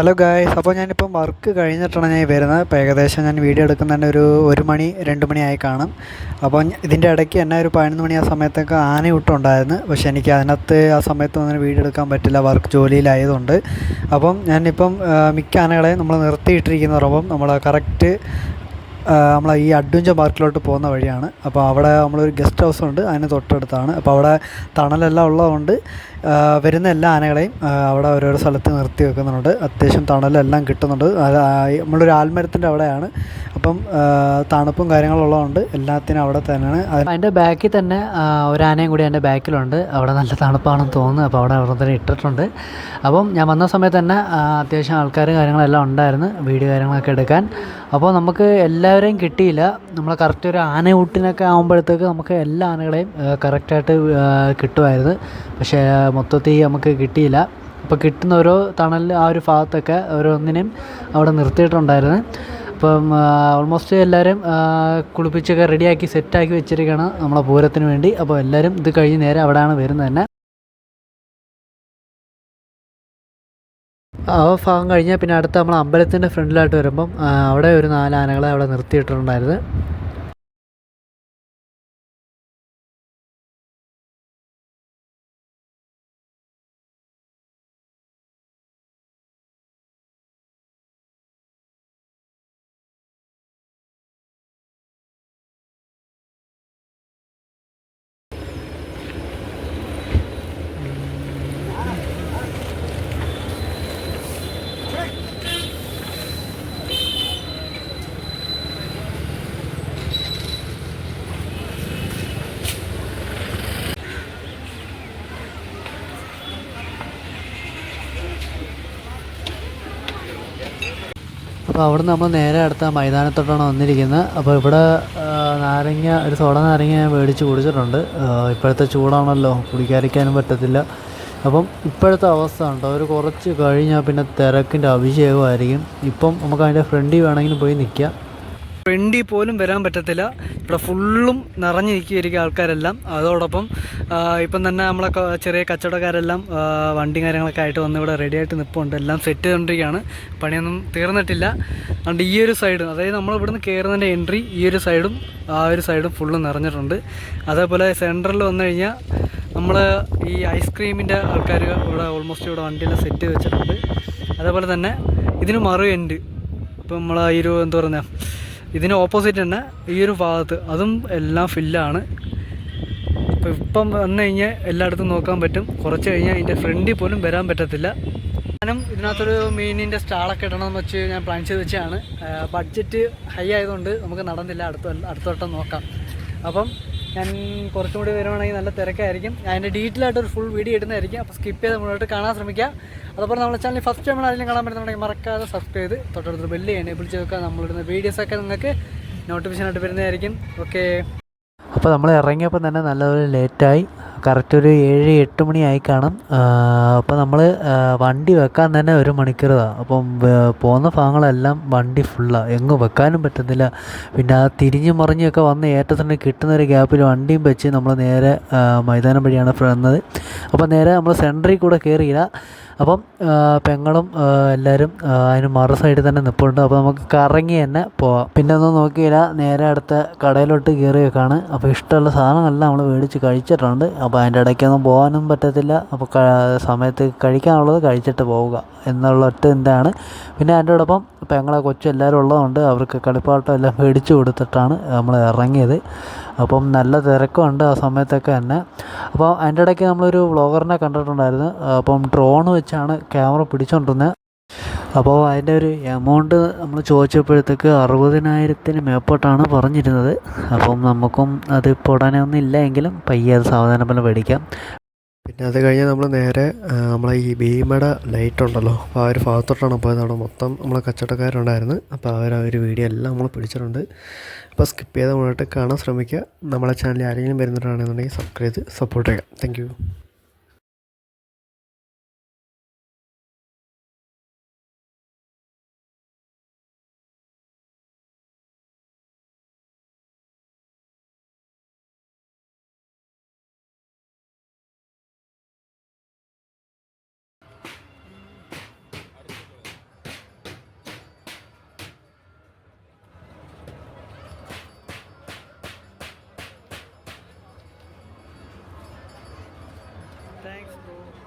Hello guys അപ്പോൾ ഞാനിപ്പം work കഴിഞ്ഞിട്ടാണ് ഞാൻ വരുന്നത്. അപ്പോൾ ഏകദേശം ഞാൻ വീഡിയോ എടുക്കുന്നതിന്റെ ഒരു ഒരു മണി രണ്ട് മണിയായി കാണും. അപ്പോൾ ഇതിന്റെ ഇടയ്ക്ക് എന്നെ ഒരു പതിനൊന്ന് മണി ആ സമയത്തൊക്കെ ആന വിട്ടുണ്ടായിരുന്നു. പക്ഷെ എനിക്ക് അതിനകത്ത് ആ സമയത്തൊന്നും അങ്ങനെ വീഡിയോ എടുക്കാൻ പറ്റില്ല. വർക്ക് ജോലിയിലായതുകൊണ്ട്. അപ്പം ഞാനിപ്പം മിക്ക ആനകളെയും നമ്മൾ നിർത്തിയിട്ടിരിക്കുന്ന പറയുമ്പം നമ്മൾ കറക്റ്റ് നമ്മൾ ഈ അഡ്വഞ്ചർ പാർക്കിലോട്ട് പോകുന്ന വഴിയാണ്. അപ്പോൾ അവിടെ നമ്മളൊരു ഗസ്റ്റ് ഹൗസ് ഉണ്ട്. അതിന് തൊട്ടടുത്താണ്. അപ്പോൾ അവിടെ തണലെല്ലാം ഉള്ളതുകൊണ്ട് വരുന്ന എല്ലാ ആനകളെയും അവിടെ ഓരോരോ സ്ഥലത്ത് നിർത്തി വെക്കുന്നുണ്ട്. അത്യാവശ്യം തണലെല്ലാം കിട്ടുന്നുണ്ട്. അത് നമ്മളൊരു ആൽമരത്തിന്റെ അവിടെയാണ്. അപ്പം തണുപ്പും കാര്യങ്ങളും ഉള്ളതുകൊണ്ട് എല്ലാത്തിനും അവിടെ തന്നെയാണ്. അതിന്റെ ബാക്കിൽ തന്നെ ഒരു കൂടി എന്റെ ബാക്കിലുണ്ട്. അവിടെ നല്ല തണുപ്പാണെന്ന് തോന്നുന്നു. അപ്പോൾ അവിടെ അവിടെ തന്നെ ഇട്ടിട്ടുണ്ട്. അപ്പം ഞാൻ വന്ന സമയത്ത് തന്നെ അത്യാവശ്യം ആൾക്കാർ കാര്യങ്ങളെല്ലാം ഉണ്ടായിരുന്നു. വീഡിയോ കാര്യങ്ങളൊക്കെ എടുക്കാൻ. അപ്പോൾ നമുക്ക് എല്ലാവരെയും കിട്ടിയില്ല. നമ്മൾ കറക്റ്റ് ഒരു ആനയൂട്ടിനൊക്കെ ആകുമ്പോഴത്തേക്ക് നമുക്ക് എല്ലാ ആനകളെയും കറക്റ്റായിട്ട് കിട്ടുമായിരുന്നു. പക്ഷേ മൊത്തത്തിൽ നമുക്ക് കിട്ടിയില്ല. അപ്പോൾ കിട്ടുന്ന ഓരോ തണലിൽ ആ ഒരു ഭാഗത്തൊക്കെ ഓരോന്നിനെയും അവിടെ നിർത്തിയിട്ടുണ്ടായിരുന്നു. അപ്പം ഓൾമോസ്റ്റ് എല്ലാവരും കുളിപ്പിച്ചൊക്കെ റെഡിയാക്കി സെറ്റാക്കി വെച്ചിരിക്കുകയാണ് നമ്മളെ പൂരത്തിന് വേണ്ടി. അപ്പോൾ എല്ലാവരും ഇത് കഴിഞ്ഞ് നേരെ അവിടെയാണ് വരുന്നത് തന്നെ. ആ ഭാഗം കഴിഞ്ഞാൽ പിന്നെ അടുത്ത് നമ്മൾ അമ്പലത്തിന്റെ ഫ്രണ്ടിലായിട്ട് വരുമ്പം അവിടെ ഒരു നാല് ആനകളെ അവിടെ നിർത്തിയിട്ടുണ്ടായിരുന്നു. അപ്പോൾ അവിടെ നമ്മൾ നേരെ അടുത്ത മൈതാനത്തോട്ടാണ് വന്നിരിക്കുന്നത്. അപ്പോൾ ഇവിടെ നാരങ്ങ ഒരു സോഡ നാരങ്ങ ഞാൻ മേടിച്ച് കുടിച്ചിട്ടുണ്ട്. ഇപ്പോഴത്തെ ചൂടാണല്ലോ കുടിക്കാതിരിക്കാനും പറ്റത്തില്ല. അപ്പം ഇപ്പോഴത്തെ അവസ്ഥ ഉണ്ടോ ഒരു കുറച്ച് കഴിഞ്ഞാൽ പിന്നെ തിരക്കിന്റെ അഭിഷേകമായിരിക്കും. ഇപ്പം നമുക്ക് അതിന്റെ ഫ്രണ്ടിൽ വേണമെങ്കിൽ പോയി നിൽക്കാം. ഫ്രണ്ടിൽ പോലും വരാൻ പറ്റത്തില്ല. ഇവിടെ ഫുള്ളും നിറഞ്ഞിരിക്കുകയായിരിക്കും ആൾക്കാരെല്ലാം. അതോടൊപ്പം ഇപ്പം തന്നെ നമ്മളെ ചെറിയ കച്ചവടക്കാരെല്ലാം വണ്ടി കാര്യങ്ങളൊക്കെ ആയിട്ട് വന്ന് ഇവിടെ റെഡി ആയിട്ട് നിൽപ്പുണ്ട് എല്ലാം സെറ്റ് ചെയ്തുകൊണ്ടിരിക്കുകയാണ് പണിയൊന്നും തീർന്നിട്ടില്ല. അതുകൊണ്ട് ഈ ഒരു സൈഡും അതായത് നമ്മൾ ഇവിടുന്ന് കയറുന്നതിന്റെ എൻട്രി ഈ ഒരു സൈഡും ആ ഒരു സൈഡും ഫുള്ള് നിറഞ്ഞിട്ടുണ്ട്. അതേപോലെ സെന്ററിൽ വന്നു കഴിഞ്ഞാൽ നമ്മൾ ഈ ഐസ്ക്രീമിന്റെ ആൾക്കാർ ഇവിടെ ഓൾമോസ്റ്റ് ഇവിടെ വണ്ടിയെല്ലാം സെറ്റ് ചെയ്ത് വെച്ചിട്ടുണ്ട്. അതേപോലെ തന്നെ ഇതിന് മറു എൻഡ് ഇപ്പം നമ്മൾ ഈ ഒരു എന്താ പറയുക ഇതിന് ഓപ്പോസിറ്റ് തന്നെ ഈ ഒരു ഭാഗത്ത്. അതും എല്ലാം ഫില്ലാണ് ഇപ്പം ഇപ്പം വന്നു കഴിഞ്ഞാൽ എല്ലായിടത്തും നോക്കാൻ പറ്റും. കുറച്ച് കഴിഞ്ഞാൽ അതിന്റെ ഫ്രണ്ടിൽ പോലും വരാൻ പറ്റത്തില്ല. ഞാനും ഇതിനകത്തൊരു മീനിന്റെ സ്റ്റാളൊക്കെ ഇടണമെന്ന് വെച്ച് ഞാൻ പ്ലാൻ ചെയ്ത് വെച്ചാണ് ബഡ്ജറ്റ് ഹൈ ആയതുകൊണ്ട് നമുക്ക് നടന്നില്ല. അടുത്ത അടുത്ത വട്ടം നോക്കാം. അപ്പം ഞാൻ കുറച്ചും കൂടി വരുവാണെങ്കിൽ നല്ല തിരക്കായിരിക്കും. അതിന്റെ ഡീറ്റെയിൽ ആയിട്ട് ഒരു ഫുൾ വീഡിയോ ഇടുന്നതായിരിക്കും. അപ്പോൾ സ്കിപ്പ് ചെയ്ത് മുന്നോട്ട് കാണാൻ ശ്രമിക്കുക. അതുപോലെ നമ്മുടെ ചാനൽ ഫസ്റ്റ് ടൈം ആരെങ്കിലും കാണാൻ പറ്റുന്നുണ്ടെങ്കിൽ മറക്കാതെ സബ്സ്ക്രൈബ് ചെയ്ത് തൊട്ടടുത്ത് ബെല്ല് എനേബിൾ ചെയ്തൊക്കെ നമ്മളിടുന്ന വീഡിയോസൊക്കെ നിങ്ങൾക്ക് നോട്ടിഫിക്കേഷൻ ആയിട്ട് വരുന്നതായിരിക്കും. ഓക്കെ അപ്പോൾ നമ്മൾ ഇറങ്ങിയപ്പോൾ തന്നെ നല്ലപോലെ ലേറ്റായി കറക്റ്റ് ഒരു ഏഴ് എട്ട് മണിയായി കാണും. അപ്പോൾ നമ്മൾ വണ്ടി വെക്കാൻ തന്നെ ഒരു മണിക്കൂറാണ് അപ്പം പോകുന്ന ഭാഗങ്ങളെല്ലാം വണ്ടി ഫുള്ളാണ് എങ്ങും വെക്കാനും പറ്റുന്നില്ല പിന്നെ ആ തിരിഞ്ഞു മറിഞ്ഞൊക്കെ വന്ന് ഏറ്റത്തിന് കിട്ടുന്ന ഒരു ഗ്യാപ്പിൽ വണ്ടിയും വെച്ച് നമ്മൾ നേരെ മൈതാനം വഴിയാണ് വന്നത്. അപ്പോൾ നേരെ നമ്മൾ സെന്ററിൽ കൂടെ കയറിയില്ല അപ്പം പെങ്ങളും എല്ലാവരും അതിന് മറു സൈഡിൽ തന്നെ നിൽപ്പുണ്ട് അപ്പോൾ നമുക്ക് കറങ്ങി തന്നെ പോവാം. പിന്നെ ഒന്നും നോക്കിയില്ല. നേരെ അടുത്ത കടയിലോട്ട് കയറി വെക്കാണ് അപ്പോൾ ഇഷ്ടമുള്ള സാധനങ്ങളെല്ലാം നമ്മൾ മേടിച്ച് കഴിച്ചിട്ടുണ്ട്. അപ്പോൾ അതിന്റെ ഇടയ്ക്കൊന്നും പോകാനും പറ്റത്തില്ല. അപ്പോൾ സമയത്ത് കഴിക്കാനുള്ളത് കഴിച്ചിട്ട് പോവുക. എന്നുള്ള ഒറ്റ എന്താണ് പിന്നെ അതിന്റെ ഒപ്പം പെങ്ങളെ കൊച്ചു എല്ലാവരും ഉള്ളതുകൊണ്ട് അവർക്ക് കളിപ്പാട്ടം എല്ലാം മേടിച്ചു കൊടുത്തിട്ടാണ് നമ്മൾ ഇറങ്ങിയത്. അപ്പം നല്ല തിരക്കുണ്ട് ആ സമയത്തൊക്കെ തന്നെ. അപ്പോൾ അതിന്റെ ഇടയ്ക്ക് നമ്മളൊരു വ്ളോഗറിനെ കണ്ടിട്ടുണ്ടായിരുന്നു. അപ്പം ഡ്രോൺ വെച്ചാണ് ക്യാമറ പിടിച്ചുകൊണ്ടിരുന്നത് അപ്പോൾ അതിന്റെ ഒരു എമൗണ്ട് നമ്മൾ ചോദിച്ചപ്പോഴത്തേക്ക് അറുപതിനായിരത്തിന് മേപ്പോട്ടാണ് പറഞ്ഞിരുന്നത്. അപ്പം നമുക്കും അത് പൊടാനൊന്നും ഇല്ല എങ്കിലും പയ്യെ അത് സാവധാനം പോലെ മേടിക്കാം. പിന്നെ അത് കഴിഞ്ഞ് നമ്മൾ നേരെ നമ്മളെ ഈ ഭീമയുടെ ലൈറ്റ് ഉണ്ടല്ലോ അപ്പോൾ ആ ഒരു ഭാഗത്തോട്ടാണ് പോയത്. അവിടെ മൊത്തം നമ്മളെ കച്ചവടക്കാരുണ്ടായിരുന്നു. അപ്പോൾ അവർ ആ ഒരു വീഡിയോ എല്ലാം നമ്മൾ പിടിച്ചിട്ടുണ്ട്. അപ്പോൾ സ്കിപ്പ് ചെയ്ത് മുന്നോട്ട് കാണാൻ ശ്രമിക്കുക. നമ്മളെ ചാനലിൽ ആരെങ്കിലും വരുന്നവരാണെന്നുണ്ടെങ്കിൽ സബ്സ്ക്രൈബ് ചെയ്ത് സപ്പോർട്ട് ചെയ്യുക. Thank Thanks, bro.